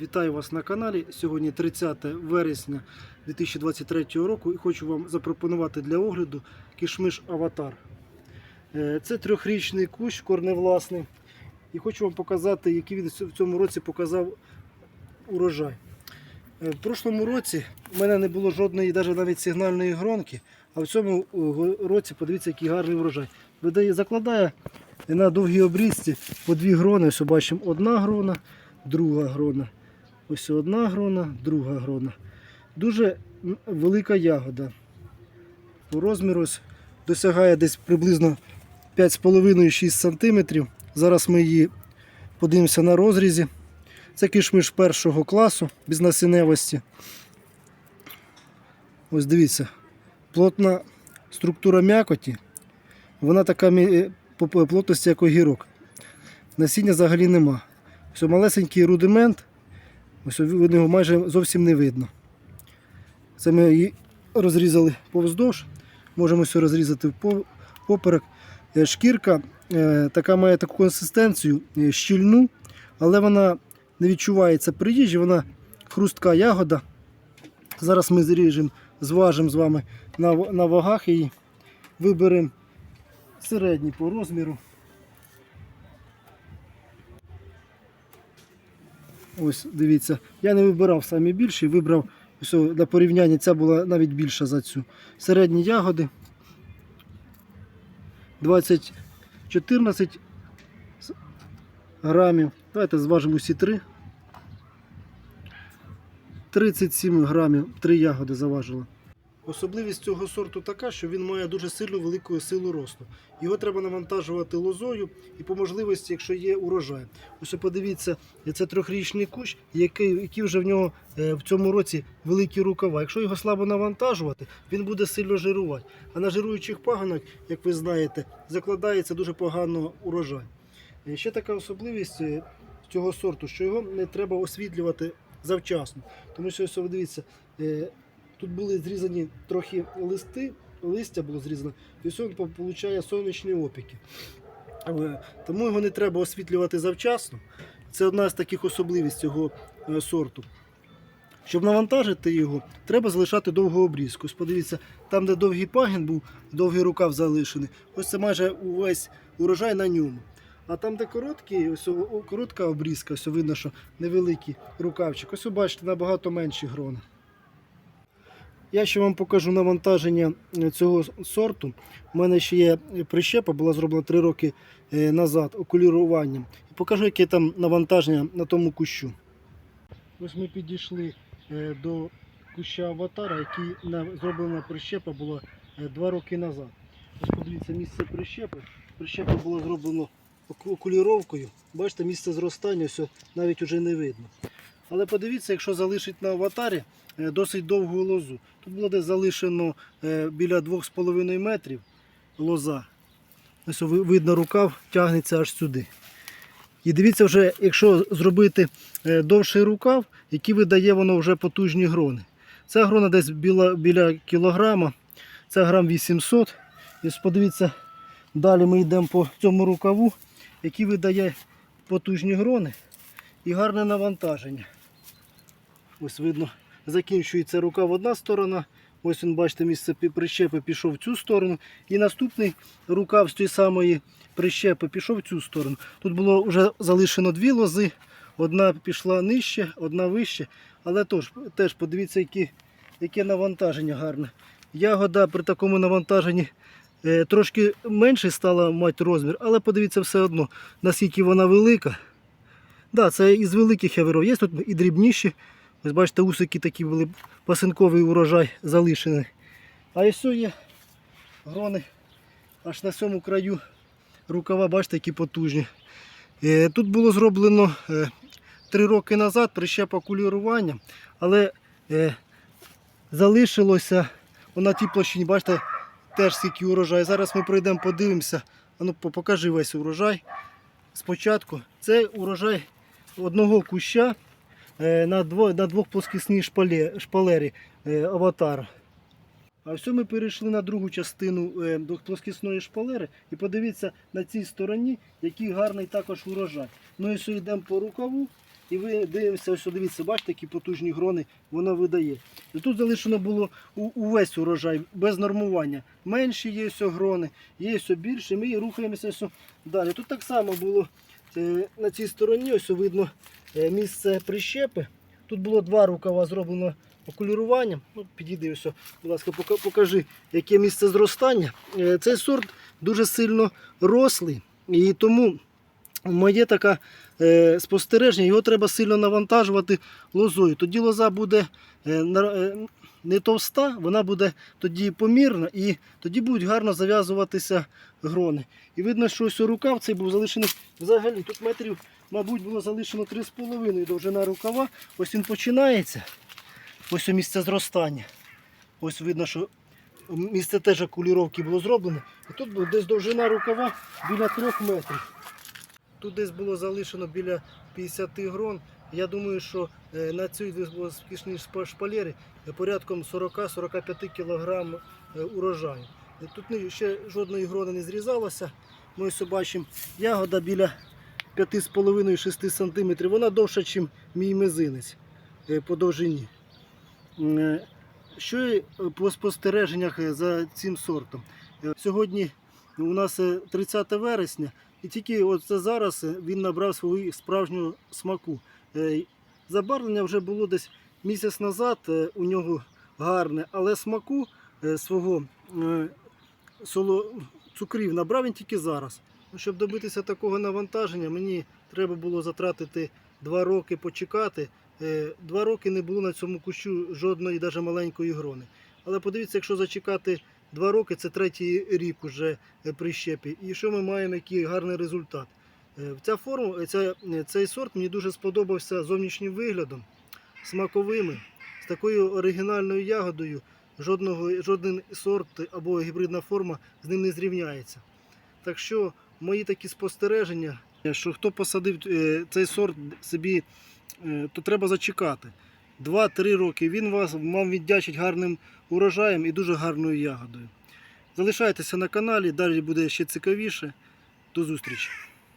Вітаю вас на каналі. Сьогодні 30 вересня 2023 року і хочу вам запропонувати для огляду кішмиш Аватар. Е, Це трьохрічний кущ корневласний. І хочу вам показати, який він в цьому році показав урожай. Е, В прошлому році в мене не було жодної, навіть сигнальної гронки, а в цьому е, році подивіться, який гарний урожай. Видає, закладає на довгій обрізці по дві грони. Ось бачимо одна грона, друга грона. Ось одна грона, друга грона. Дуже велика ягода. По розміру досягає десь приблизно 5,5-6 см. Зараз ми її подивимося на розрізі. Це кишмиш першого класу без насінневості. Ось дивіться, плотна структура м'якоті. Вона така по по плотності, як огірок. Насіння взагалі нема. Ось малесенький рудимент. Ось його майже зовсім не видно. Це ми її розрізали повздовж. Можемо все розрізати поперек. Е, Шкірка е, така має таку консистенцію е, щільну, але вона не відчувається при їжі, вона хрустка ягода. Зараз ми зріжемо, зважимо з вами на, на вагах її. Виберемо середній по розміру. Ось, дивіться, я не вибирав самі більші, вибрав ось для порівняння, ця була навіть більша за цю. Середні ягоди 20 14 грамів. Давайте зважимо усі три. 37 грамів, три ягоди заважило. Особливість цього сорту така, що він має дуже сильну велику силу росту. Його треба навантажувати лозою і по можливості, якщо є урожай. Ось подивіться, це трьохрічний кущ, який, який вже в нього е, в цьому році великі рукава. Якщо його слабо навантажувати, він буде сильно жирувати. А на жируючих пагонах, як ви знаєте, закладається дуже погано урожай. Е, Ще така особливість е, цього сорту, що його не треба освітлювати завчасно. Тому що ось дивіться, тут були зрізані трохи листи, листя було зрізано, і ось він отримує сонячні опіки. Тому його не треба освітлювати завчасно. Це одна з таких особливостей цього е, сорту. Щоб навантажити його, треба залишати довгу обрізку. Ось подивіться, там, де довгий пагін був, довгий рукав залишений, ось це майже увесь урожай на ньому. А там, де короткий, ось коротка обрізка, ось видно, що невеликий рукавчик. Ось ви бачите, набагато менші грони. Я ще вам покажу навантаження е, цього сорту. У мене ще є прищепа, була зроблена 3 роки е, назад окуліруванням. Покажу, яке там навантаження на тому кущу. Ось ми підійшли е, до куща аватара, який зроблена прищепа була 2 роки назад. Ось подивіться місце прищепи. Прищепа було зроблено оку- окуліровкою. Бачите, місце зростання все навіть уже не видно. Але подивіться, якщо залишить на аватарі е, досить довгу лозу. Тут було десь залишено е, біля 2,5 метрів лоза. Ось видно, рукав тягнеться аж сюди. І дивіться, вже, якщо зробити е, довший рукав, який видає воно вже потужні грони. Ця грона десь біля, біля кілограма, це грам 800. І подивіться, далі ми йдемо по цьому рукаву, який видає потужні грони і гарне навантаження. Ось видно, закінчується рукав одна сторона. Ось він, бачите, місце прищепи пішов в цю сторону. І наступний рукав з тієї самої прищепи пішов в цю сторону. Тут було вже залишено дві лози. Одна пішла нижче, одна вище. Але тож, теж подивіться, які, яке навантаження гарне. Ягода при такому навантаженні е, трошки менше стала мати розмір, але подивіться все одно, наскільки вона велика. Да, це із великих я виров. Є тут і дрібніші. Ось бачите, усики такі були, пасинковий урожай залишений. А ось є грони аж на цьому краю рукава, бачите, які потужні. Е, Тут було зроблено е, три роки назад прищепа кулірування, але е, залишилося на тій площині, бачите, теж скільки урожай. Зараз ми пройдемо, подивимося. Ну, покажи весь урожай. Спочатку це урожай одного куща е, на, дво, на двох плоскісній шпале, шпалері е, аватара. А все ми перейшли на другу частину е, двохплоскісної шпалери і подивіться на цій стороні, який гарний також урожай. Ну і все йдемо по рукаву. І ви дивимося, ось дивіться, бачите, які потужні грони воно видає. І тут залишено було увесь урожай без нормування. Менші є ось грони, є ось більше. Ми рухаємося ось далі. Тут так само було е, на цій стороні, ось видно е, місце прищепи. Тут було два рукава зроблено окуліруванням. Ну, підійди ось, будь ласка, покажи, яке місце зростання. Е, Цей сорт дуже сильно рослий, і тому моє таке е, спостереження, його треба сильно навантажувати лозою. Тоді лоза буде е, е, не товста, вона буде тоді помірна і тоді будуть гарно зав'язуватися грони. І видно, що ось рукав цей був залишений взагалі. Тут метрів, мабуть, було залишено 3,5 довжина рукава. Ось він починається. Ось місце зростання. Ось видно, що місце теж окуліровки було зроблено. І тут десь довжина рукава біля 3 метрів. Тут десь було залишено біля 50 грон. Я думаю, що е, на цій успішній шпалері е, порядком 40-45 кг е, урожаю. Тут ще жодної грони не зрізалося. Ми ось бачимо ягода біля 5,5-6 см. Вона довша, ніж мій мизинець е, по довжині. Що по спостереженнях за цим сортом? Сьогодні у нас е, 30 вересня, і тільки от зараз він набрав свого справжнього смаку. Е, Забарвлення вже було десь місяць назад е, у нього гарне, але смаку е, свого цукрів набрав він тільки зараз. Ну, Щоб добитися такого навантаження, мені треба було затратити два роки почекати. Два роки не було на цьому кущу жодної, навіть маленької грони. Але подивіться, якщо зачекати два роки, це третій рік уже прищепі. І що ми маємо, який гарний результат. Е, Ця форма, ця, е, цей сорт мені дуже сподобався зовнішнім виглядом, смаковими, з такою оригінальною ягодою. Жодного, жоден сорт або гібридна форма з ним не зрівняється. Так що мої такі спостереження, що хто посадив е, цей сорт собі, е, то треба зачекати. 2-3 роки він вас вам віддячить гарним урожаєм і дуже гарною ягодою. Залишайтеся на каналі, далі буде ще цікавіше. До зустрічі!